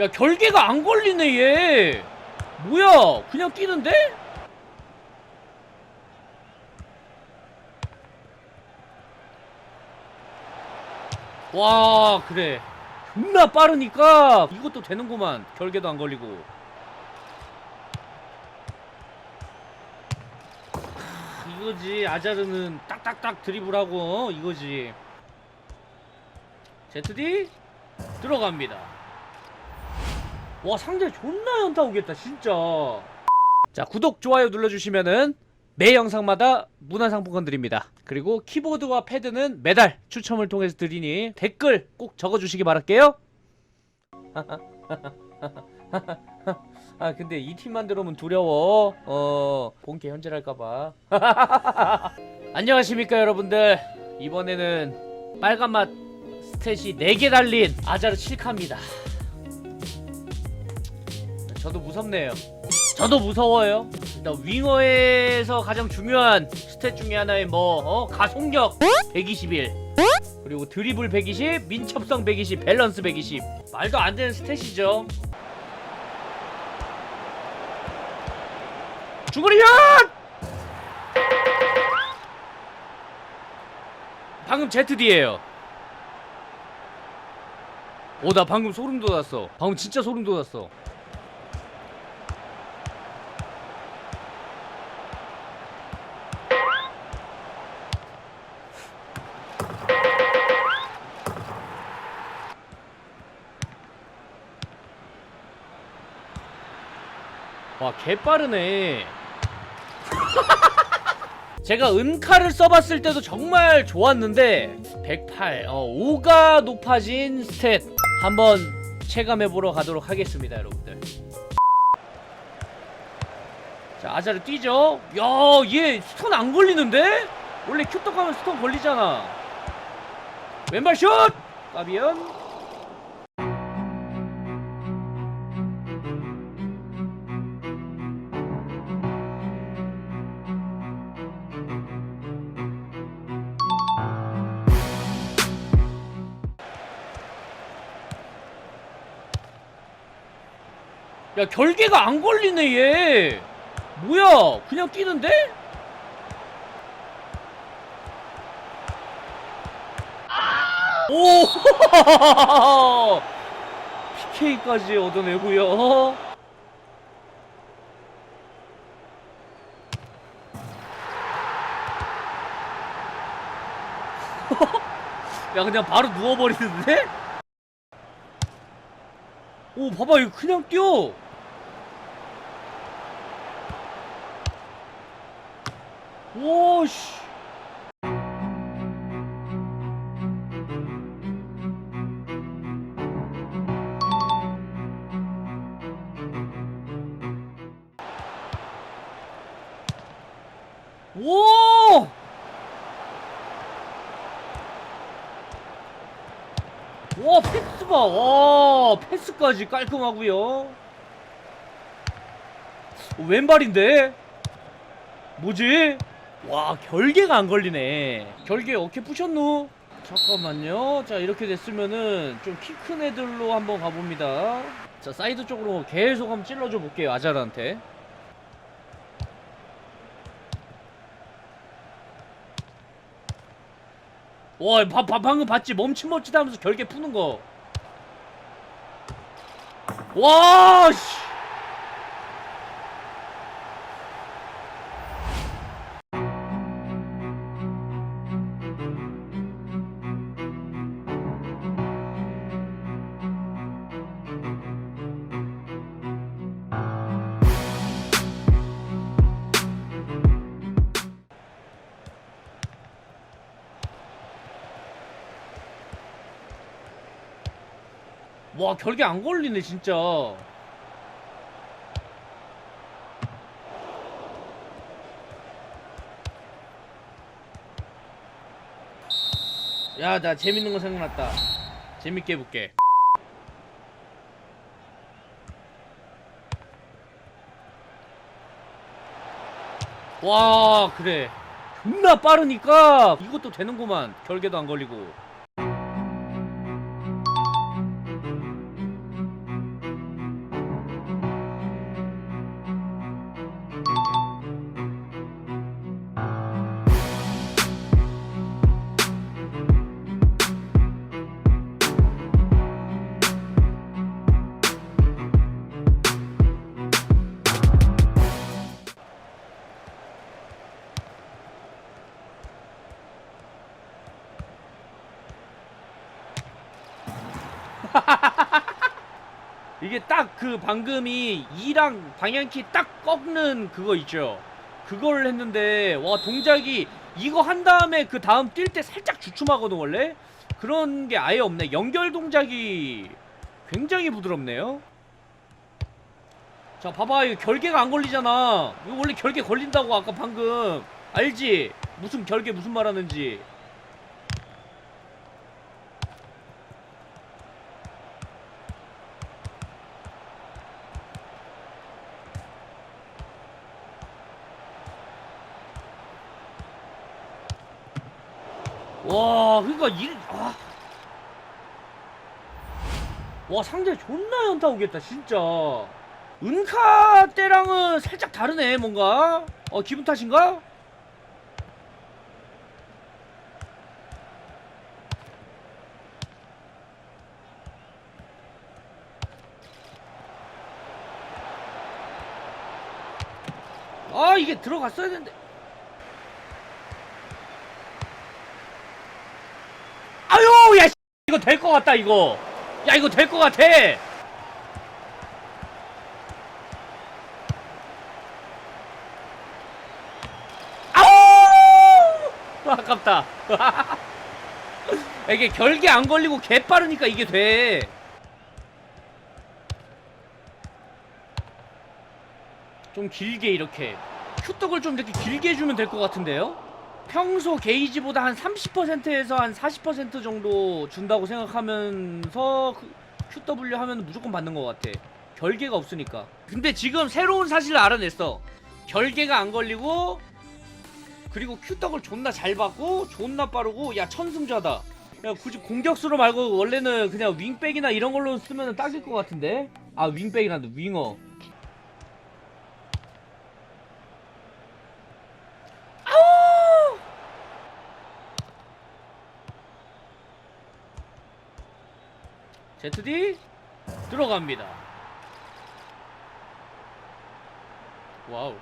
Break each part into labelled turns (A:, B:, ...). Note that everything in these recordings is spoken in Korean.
A: 야 결계가 안 걸리네 얘. 뭐야? 그냥 뛰는데? 와 그래. 존나 빠르니까 이것도 되는구만. 결계도 안 걸리고. 하, 이거지. 아자르는 딱딱딱 드리블하고 어? 이거지. ZD 들어갑니다 와 상대 존나 연타 오겠다 진짜. 자 구독 좋아요 눌러주시면은 매 영상마다 문화상품권 드립니다. 그리고 키보드와 패드는 매달 추첨을 통해서 드리니 댓글 꼭 적어주시기 바랄게요. 아 근데 이 팀만 들어오면 두려워. 어 본캐 현질할까봐. 안녕하십니까 여러분들. 이번에는 빨간맛 스탯이 4개 달린 아자르 7카입니다 저도 무섭네요. 저도 무서워요. 일단 윙어에서 가장 중요한 스탯 중에 하나의 뭐 어? 가속력 121 그리고 드리블 120, 민첩성 120, 밸런스 120 말도 안 되는 스탯이죠. 죽으리현! 방금 ZD예요. 오 나 방금 소름 돋았어. 방금 진짜 소름 돋았어. 와 개빠르네. 제가 은카를 써봤을 때도 정말 좋았는데 108 어, 5가 높아진 스탯 한번 체감해보러 가도록 하겠습니다 여러분들. 자 아자르 뛰죠? 야얘 스톤 안 걸리는데? 원래 큐떡 하면 스톤 걸리잖아. 왼발 슛! 까비언 야 결계가 안 걸리네 얘. 뭐야? 그냥 뛰는데? 오! PK까지 얻어내고요. 야 그냥 바로 누워버리는데? 오 봐봐 이거 그냥 뛰어 오씨 오! 와 패스 봐. 와 패스까지 깔끔하고요. 왼발인데? 뭐지? 와 결계가 안 걸리네. 결계 어깨 부셨노? 잠깐만요. 자 이렇게 됐으면은 좀 키 큰 애들로 한번 가봅니다. 자 사이드 쪽으로 계속 한번 찔러줘 볼게요 아자르한테. 와, 바, 바, 방금 봤지? 멈칫멈칫 하면서 결계 푸는 거. 와, 씨. 와, 결계 안 걸리네, 진짜. 야, 나 재밌는 거 생각났다. 재밌게 해볼게. 와, 그래. 존나 빠르니까 이것도 되는구만. 결계도 안 걸리고. 이게 딱 그 방금이 2랑 방향키 딱 꺾는 그거 있죠. 그걸 했는데 와 동작이 이거 한 다음에 그 다음 뛸 때 살짝 주춤하거든 원래. 그런 게 아예 없네. 연결 동작이 굉장히 부드럽네요. 자 봐봐 이거 결계가 안 걸리잖아. 이거 원래 결계 걸린다고 아까 방금 알지? 무슨 결계 무슨 말 하는지. 와, 그러니까 이 아. 와, 상대 존나 연타 오겠다, 진짜. 은카 때랑은 살짝 다르네, 뭔가. 어, 기분 탓인가? 아, 이게 들어갔어야 되는데. 아유, 야, 씨, 이거 될 것 같다, 이거. 야, 이거 될 것 같아. 아우! 아깝다. 이게 결계 안 걸리고 개 빠르니까 이게 돼. 좀 길게 이렇게 큐떡을 좀 이렇게 길게 해주면 될 것 같은데요? 평소 게이지보다 한 30%에서 한 40% 정도 준다고 생각하면서 그 QW 하면 무조건 받는 것 같아. 결계가 없으니까. 근데 지금 새로운 사실을 알아냈어. 결계가 안 걸리고 그리고 큐떡을 존나 잘 받고 존나 빠르고 야 천승자다. 야 굳이 공격수로 말고 원래는 그냥 윙백이나 이런 걸로 쓰면 딱일 것 같은데. 아 윙백이란다 윙어. 아우! ZD 들어갑니다. 와우.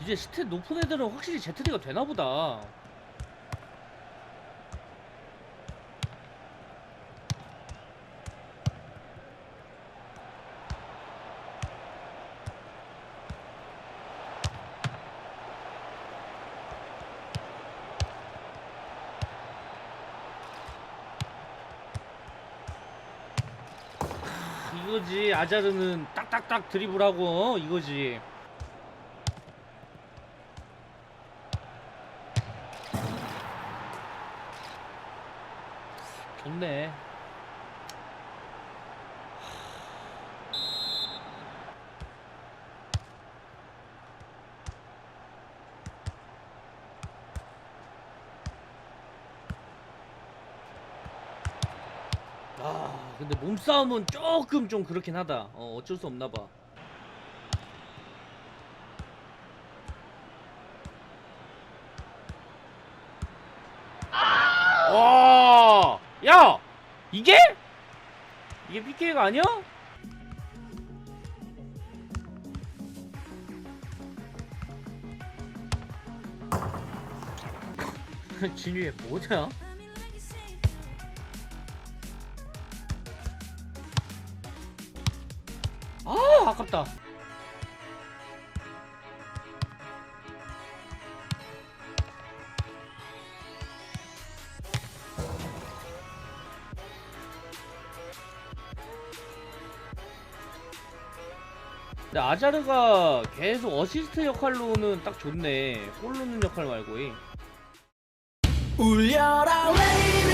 A: 이제 스탯 높은 애들은 확실히 ZD가 되나보다. 이거지. 아자르는 딱딱딱 드리블하고 어? 이거지. 좋네 근데 몸싸움은 조금 좀 그렇긴 하다 어 어쩔 수 없나 봐 와, 야, 이게? 이게 PK가 아니야? 진유의 뭐냐? 아깝다. 근데 아자르가 계속 어시스트 역할로는 딱 좋네. 골 넣는 역할 말고.
B: 울려라 레이디